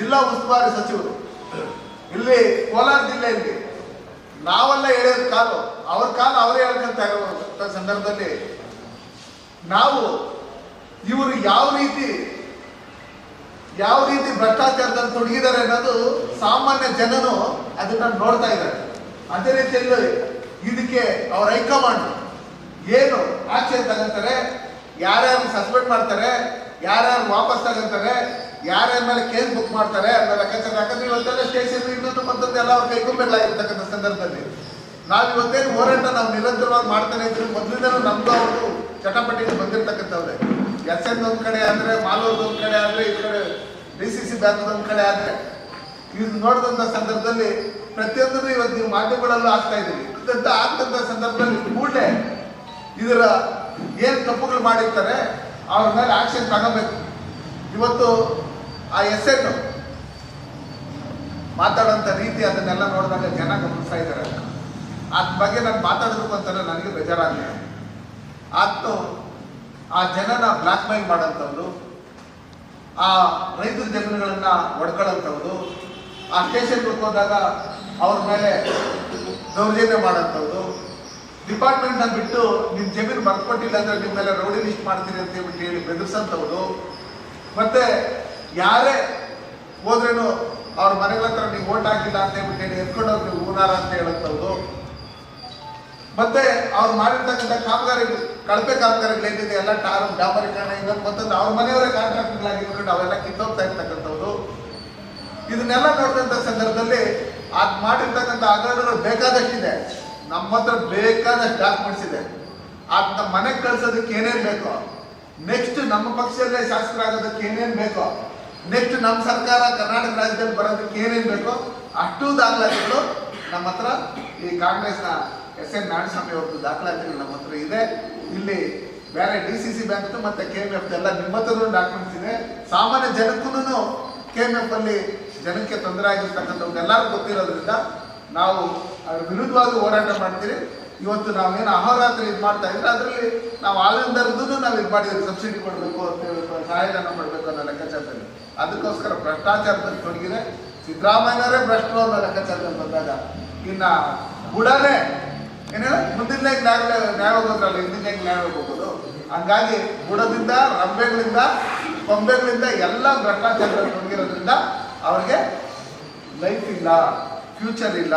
ಜಿಲ್ಲಾ ಉಸ್ತುವಾರಿ ಸಚಿವರು. ಇಲ್ಲಿ ಕೋಲಾರ ಜಿಲ್ಲೆಯಲ್ಲಿ ನಾವೆಲ್ಲ ಹೇಳೋದು ಕಾಲು, ಅವ್ರ ಕಾಲು ಅವರೇ ಹೇಳ್ಕೊಂತ ಸಂದರ್ಭದಲ್ಲಿ ನಾವು ಇವರು ಯಾವ ರೀತಿ ಯಾವ ರೀತಿ ಭ್ರಷ್ಟಾಚಾರದಲ್ಲಿ ತೊಡಗಿದ್ದಾರೆ ಅನ್ನೋದು ಸಾಮಾನ್ಯ ಜನನು ಅದನ್ನ ನೋಡ್ತಾ ಇದ್ದಾರೆ. ಅದೇ ರೀತಿಯಲ್ಲಿ ಇದಕ್ಕೆ ಅವ್ರ ಹೈಕಮಾಂಡ್ ಏನು ಆಕ್ಷನ್ ತಗೊಂತಾರೆ, ಯಾರ್ಯಾರು ಸಸ್ಪೆಂಡ್ ಮಾಡ್ತಾರೆ, ಯಾರ್ಯಾರು ವಾಪಸ್ ತಗೊಂತಾರೆ ಯಾರ್ಯಾರ ಮೇಲೆ ಕೇಸ್ ಬುಕ್ ಮಾಡ್ತಾರೆ ಅನ್ನೋ ಲೆಕ್ಕಾಚಾರ ಯಾಕಂದ್ರೆ ಇವತ್ತೆಲ್ಲ ಸ್ಟೇಷನ್ ಇನ್ನೊಂದು ಕೈಗೂ ಅವ್ರು ಇರ್ತಕ್ಕಂಥ ಸಂದರ್ಭದಲ್ಲಿ. ನಾವು ಇವತ್ತೇನು ಹೋರಾಟ ನಾವು ನಿರಂತರವಾಗಿ ಮಾಡ್ತಾನೆ ಇದ್ರು ಮೊದಲಿಂದಲೂ ನಮ್ದು ಅವರು ಚಟಪಟಿಗೆ ಬಂದಿರ್ತಕ್ಕಂಥವ್ರೆ. ಎಸ್ ಎನ್ ಒಂದ್ ಕಡೆ ಆದ್ರೆ, ಮಾಲೂರ್ದು ಒಂದ್ ಕಡೆ ಆದ್ರೆ, ಈ ಕಡೆ ಡಿ ಸಿ ಸಿ ಬ್ಯಾಂಕ್ ಒಂದ್ ಕಡೆ ಆದ್ರೆ ಇದು ನೋಡಿದಂಥ ಸಂದರ್ಭದಲ್ಲಿ ಪ್ರತಿಯೊಂದನ್ನು ಇವತ್ತು ನೀವು ಮಾಧ್ಯಮಗಳಲ್ಲೂ ಆಗ್ತಾ ಇದ್ದೀವಿ ಇದಂತ ಸಂದರ್ಭದಲ್ಲಿ ಕೂಡಲೇ ಇದರ ಏನ್ ತಪ್ಪುಗಳು ಮಾಡಿರ್ತಾರೆ, ಅವ್ರ ಮೇಲೆ ಆಕ್ಷನ್ ತಗೋಬೇಕು. ಇವತ್ತು ಆ ಎಸ್ ಎನ್ ಮಾತಾಡೋಂಥ ರೀತಿ ಅದನ್ನೆಲ್ಲ ನೋಡಿದಾಗ ಜನ ಗಮನಿಸ್ತಾ ಇದ್ದಾರೆ. ಅದ್ರ ಬಗ್ಗೆ ನಾನು ಮಾತಾಡಬೇಕು ಅಂತಲೇ ನನಗೆ ಬೇಜಾರಾಗಿದೆ ಆತು ಆ ಜನನ ಬ್ಲ್ಯಾಕ್ ಮೈಲ್ ಮಾಡೋಂಥವ್ರು ಆ ರೈತರ ಜಮೀನುಗಳನ್ನ ಒಡ್ಕೊಳ್ಳೋಂಥವ್ರು ಆ ಸ್ಟೇಷನ್ಗೆ ಹೋದಾಗ ಅವ್ರ ಮೇಲೆ ದೌರ್ಜನ್ಯ ಮಾಡೋಂಥವ್ರು ಡಿಪಾರ್ಟ್ಮೆಂಟ್ನ ಬಿಟ್ಟು ನಿಮ್ಮ ಜಮೀನು ಬರ್ಕೊಟ್ಟಿಲ್ಲ ಅಂದ್ರೆ ನಿಮ್ಮ ಮೇಲೆ ರೌಡಿ ಲಿಸ್ಟ್ ಮಾಡ್ತೀನಿ ಅಂತ ಹೇಳಿ ಬೆದರ್ಸಂಥವ್ರು ಮತ್ತೆ ಯಾರೇ ಹೋದ್ರೇನು ಅವ್ರ ಮನೆಗಳ ಹತ್ರ ನೀವು ಓಟ್ ಹಾಕಿಲ್ಲ ಅಂತ ಹೇಳ್ಬಿಟ್ಟು ಹೇಳಿ ಎತ್ಕೊಂಡೋಗಿ ನೀವು ಊನಾರ ಅಂತ ಹೇಳುತ್ತವ್ರು ಮತ್ತೆ ಅವ್ರು ಮಾಡಿರ್ತಕ್ಕಂಥ ಕಾಮಗಾರಿ ಕಳಪೆ ಕಾಮಗಾರಿಗಳು ಏನಿದೆ, ಎಲ್ಲ ಟಾರ್ ಡಾಂಬರೀಕರಣ ಇನ್ನೊಂದು ಮತ್ತೊಂದು ಅವ್ರ ಮನೆಯವರೇ ಕಾಂಟ್ರಾಕ್ಟ್ಗಳಾಗಿ ಇಟ್ಕೊಂಡು ಅವೆಲ್ಲ ಕಿತ್ತೋಗ್ತಾ ಇರ್ತಕ್ಕಂಥವ್ರು. ಇದನ್ನೆಲ್ಲ ನೋಡಿದಂಥ ಸಂದರ್ಭದಲ್ಲಿ ಅದು ಮಾಡಿರ್ತಕ್ಕಂಥ ಹಗರಣಗಳು ಬೇಕಾದಷ್ಟಿದೆ. ನಮ್ಮ ಹತ್ರ ಬೇಕಾದಷ್ಟು ಡಾಕ್ಯುಮೆಂಟ್ಸ್ ಇದೆ. ಅದನ್ನ ಮನೆಗೆ ಕಳ್ಸೋದಕ್ಕೆ ಏನೇನು ಬೇಕೋ ನೆಕ್ಸ್ಟ್ ನಮ್ಮ ಪಕ್ಷದಲ್ಲೇ ಶಾಸಕರಾಗೋದಕ್ಕೆ ಏನೇನು ಬೇಕೋ, ನೆಕ್ಸ್ಟ್ ನಮ್ಮ ಸರ್ಕಾರ ಕರ್ನಾಟಕ ರಾಜ್ಯದಲ್ಲಿ ಬರೋದಕ್ಕೆ ಏನೇನು ಬೇಕೋ ಅಷ್ಟು ದಾಖಲಾತಿಗಳು ನಮ್ಮ ಹತ್ರ ಈ ಕಾಂಗ್ರೆಸ್ನ ಎಸ್ ಎನ್ ನಾರಾಯಣಸ್ವಾಮಿ ಅವ್ರದ್ದು ದಾಖಲಾತಿಗಳು ನಮ್ಮ ಹತ್ರ ಇದೆ. ಇಲ್ಲಿ ಬೇರೆ ಡಿ ಸಿ ಸಿ ಬ್ಯಾಂಕ್ ಮತ್ತೆ ಕೆ ಎಂ ಎಫ್ ಎಲ್ಲ ನಿಮ್ಮ ಡಾಕ್ಯುಮೆಂಟ್ಸ್ ಇದೆ. ಸಾಮಾನ್ಯ ಜನಕ್ಕೂ ಕೆ ಎಂ ಎಫ್ ಅಲ್ಲಿ ಜನಕ್ಕೆ ತೊಂದರೆ ಆಗಿರ್ತಕ್ಕಂಥವ್ರಿಗೆಲ್ಲರೂ ಗೊತ್ತಿರೋದ್ರಿಂದ ನಾವು ಅದ್ರ ವಿರುದ್ಧವಾಗಿ ಹೋರಾಟ ಮಾಡ್ತೀವಿ ಇವತ್ತು ನಾವೇನು ಅಹೋರಾತ್ರಿ ಇದು ಮಾಡ್ತಾ ಇದ್ರೆ ಅದರಲ್ಲಿ ನಾವು ಆಲಿಂದರದ್ದು ನಾವು ಇದು ಮಾಡಿದ್ವಿ ಸಬ್ಸಿಡಿ ಕೊಡಬೇಕು ಅಂತ ಹೇಳಿ ಸಹಾಯಧನ ಮಾಡಬೇಕು ಅನ್ನೋ ಲೆಕ್ಕಾಚಾರದಲ್ಲಿ. ಅದಕ್ಕೋಸ್ಕರ ಭ್ರಷ್ಟಾಚಾರದಲ್ಲಿ ತೊಡಗಿದೆ. ಸಿದ್ದರಾಮಯ್ಯನವರೇ ಭ್ರಷ್ಟರು ಅನ್ನೋ ಲೆಕ್ಕಾಚಾರದಲ್ಲಿ ಬಂದಾಗ ಇನ್ನು ಬುಡನೇ ಏನೇಳ ಮುಂದಿನ ನ್ಯಾಯ ನ್ಯಾಯ ಹೋಗೋದ್ರಲ್ಲ ಹಿಂದಿನ ನ್ಯಾಯ ಹೋಗೋದು ಹಂಗಾಗಿ ಬುಡದಿಂದ, ರಂಬೆಗಳಿಂದ, ಕೊಂಬೆಗಳಿಂದ ಎಲ್ಲ ಭ್ರಷ್ಟಾಚಾರದಲ್ಲಿ ತೊಡಗಿರೋದ್ರಿಂದ ಅವ್ರಿಗೆ ಲೈಫ್ ಇಲ್ಲ ಫ್ಯೂಚರ್ ಇಲ್ಲ.